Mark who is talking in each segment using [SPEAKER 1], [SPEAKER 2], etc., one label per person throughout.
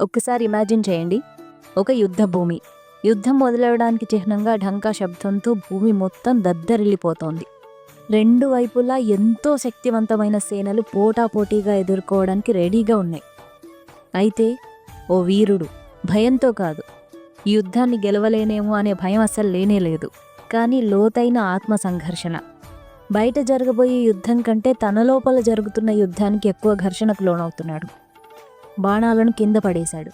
[SPEAKER 1] ఒక్కసారి ఇమాజిన్ చేయండి. ఒక యుద్ధ భూమి. యుద్ధం మొదలవడానికి చిహ్నంగా ఢంకా శబ్దంతో భూమి మొత్తం దద్దరిల్లిపోతోంది. రెండు వైపులా ఎంతో శక్తివంతమైన సేనలు పోటాపోటీగా ఎదుర్కోవడానికి రెడీగా ఉన్నాయి. అయితే ఓ వీరుడు భయంతో కాదు. యుద్ధాన్ని గెలవలేనేమో అనే భయం అస్సలు లేనే లేదు. కానీ లోతైన ఆత్మ సంఘర్షణ. బయట జరగబోయే యుద్ధం కంటే తన లోపల జరుగుతున్న యుద్ధానికి ఎక్కువ ఘర్షణకు లోనవుతున్నాడు. బాణాలను కింద పడేశాడు.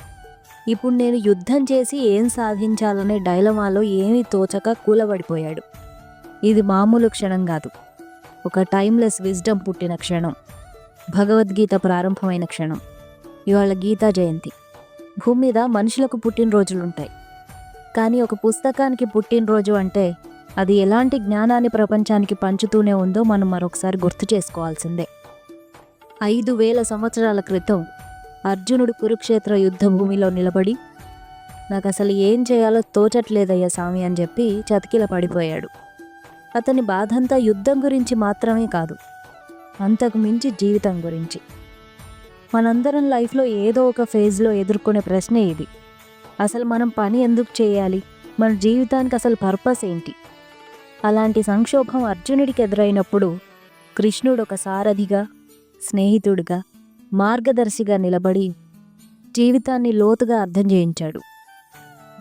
[SPEAKER 1] ఇప్పుడు నేను యుద్ధం చేసి ఏం సాధించాలనే డైలమాలో ఏమీ తోచక కూలబడిపోయాడు. ఇది మామూలు క్షణం కాదు. ఒక టైమ్లెస్ విజ్డమ్ పుట్టిన క్షణం. భగవద్గీత ప్రారంభమైన క్షణం. ఇవాళ గీతా జయంతి. భూమి మీద మనుషులకు పుట్టినరోజులుంటాయి. కానీ ఒక పుస్తకానికి పుట్టినరోజు అంటే అది ఎలాంటి జ్ఞానాన్ని ప్రపంచానికి పంచుతూనే ఉందో మనం మరొకసారి గుర్తు చేసుకోవాల్సిందే. ఐదు వేల సంవత్సరాల క్రితం అర్జునుడు కురుక్షేత్ర యుద్ధ భూమిలో నిలబడి నాకు అసలు ఏం చేయాలో తోచట్లేదయ్యా స్వామి అని చెప్పి చతికిల పడిపోయాడు. అతని బాధంతా యుద్ధం గురించి మాత్రమే కాదు అంతకు మించి జీవితం గురించి. మనందరం లైఫ్లో ఏదో ఒక ఫేజ్లో ఎదుర్కొనే ప్రశ్నే ఇది. అసలు మనం పని ఎందుకు చేయాలి? మన జీవితానికి అసలు పర్పస్ ఏంటి? అలాంటి సంక్షోభం అర్జునుడికి ఎదురైనప్పుడు కృష్ణుడు ఒక సారథిగా స్నేహితుడిగా మార్గదర్శిగా నిలబడి జీవితాన్ని లోతుగా అర్థం చేయించాడు.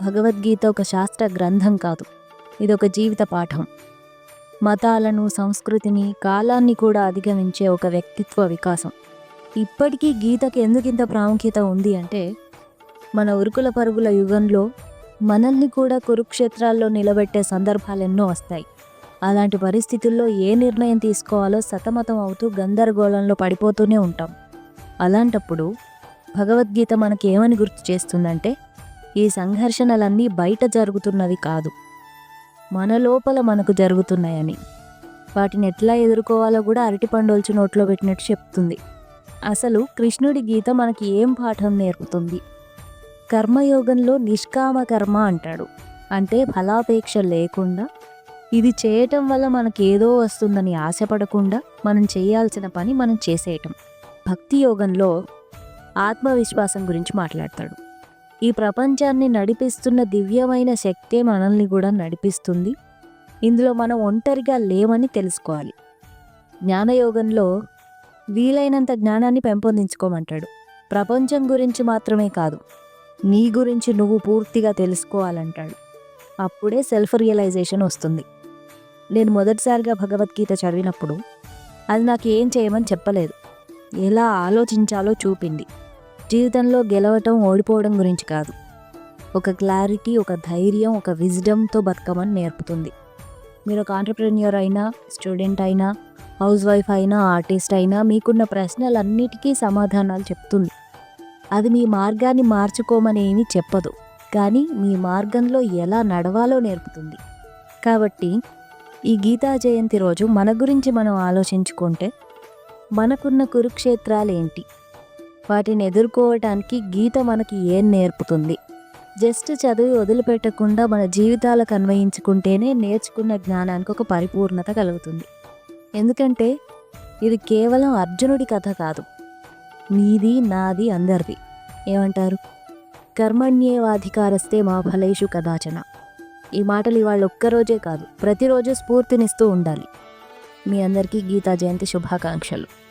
[SPEAKER 1] భగవద్గీత ఒక శాస్త్ర గ్రంథం కాదు. ఇదొక జీవిత పాఠం. మతాలను సంస్కృతిని కాలాన్ని కూడా అధిగమించే ఒక వ్యక్తిత్వ వికాసం. ఇప్పటికీ గీతకి ఎందుకింత ప్రాముఖ్యత ఉంది అంటే మన ఉరుకుల పరుగుల యుగంలో మనల్ని కూడా కురుక్షేత్రాల్లో నిలబెట్టే సందర్భాలు ఎన్నో వస్తాయి. అలాంటి పరిస్థితుల్లో ఏ నిర్ణయం తీసుకోవాలో సతమతం అవుతూ గందరగోళంలో పడిపోతూనే ఉంటాం. అలాంటప్పుడు భగవద్గీత మనకి ఏమని గుర్తు చేస్తుందంటే ఈ సంఘర్షణలన్నీ బయట జరుగుతున్నవి కాదు. మన లోపల మనకు జరుగుతున్నాయని. వాటిని ఎట్లా ఎదుర్కోవాలో కూడా అరటిపండోల్చి నోట్లో పెట్టినట్టు చెప్తుంది. అసలు కృష్ణుడి గీత మనకి ఏం పాఠం నేర్పుతుంది? కర్మయోగంలో నిష్కామ కర్మ అంటాడు. అంటే ఫలాపేక్ష లేకుండా ఇది చేయటం వల్ల మనకి ఏదో వస్తుందని ఆశపడకుండా మనం చేయాల్సిన పని మనం చేసేయటం. భక్తి యోగంలో ఆత్మవిశ్వాసం గురించి మాట్లాడతాడు. ఈ ప్రపంచాన్ని నడిపిస్తున్న దివ్యమైన శక్తే మనల్ని కూడా నడిపిస్తుంది. ఇందులో మనం ఒంటరిగా లేమని తెలుసుకోవాలి. జ్ఞానయోగంలో వీలైనంత జ్ఞానాన్ని పెంపొందించుకోమంటాడు. ప్రపంచం గురించి మాత్రమే కాదు నీ గురించి నువ్వు పూర్తిగా తెలుసుకోవాలంటాడు. అప్పుడే సెల్ఫ్ రియలైజేషన్ వస్తుంది. నేను మొదటిసారిగా భగవద్గీత చదివినప్పుడు అది నాకు ఏం చేయమని చెప్పలేదు. ఎలా ఆలోచించాలో చూపింది. జీవితంలో గెలవటం ఓడిపోవడం గురించి కాదు. ఒక క్లారిటీ ఒక ధైర్యం ఒక విజ్డమ్తో బతకమని నేర్పుతుంది. మీరు ఒక ఆంటర్ప్రెన్యూర్ అయినా స్టూడెంట్ అయినా హౌస్ వైఫ్ అయినా ఆర్టిస్ట్ అయినా మీకున్న ప్రశ్నలన్నిటికీ సమాధానాలు చెప్తుంది. అది మీ మార్గాన్ని మార్చుకోమని ఏమీ చెప్పదు. కానీ మీ మార్గంలో ఎలా నడవాలో నేర్పుతుంది. కాబట్టి ఈ గీతా జయంతి రోజు మన గురించి మనం ఆలోచించుకుంటే మనకున్న కురుక్షేత్రాలు ఏంటి వాటిని ఎదుర్కోవటానికి గీత మనకి ఏం నేర్పుతుంది? జస్ట్ చదివి వదిలిపెట్టకుండా మన జీవితాలకు అన్వయించుకుంటేనే నేర్చుకున్న జ్ఞానానికి ఒక పరిపూర్ణత కలుగుతుంది. ఎందుకంటే ఇది కేవలం అర్జునుడి కథ కాదు. నీది నాది అందరిది. ఏమంటారు? కర్మణ్యేవాధికారస్తే మా ఫలేషు కదాచన. ఈ మాటలు ఇవాళ ఒక్కరోజే కాదు ప్రతిరోజు స్ఫూర్తినిస్తూ ఉండాలి. మీ అందరికీ గీతా జయంతి శుభాకాంక్షలు.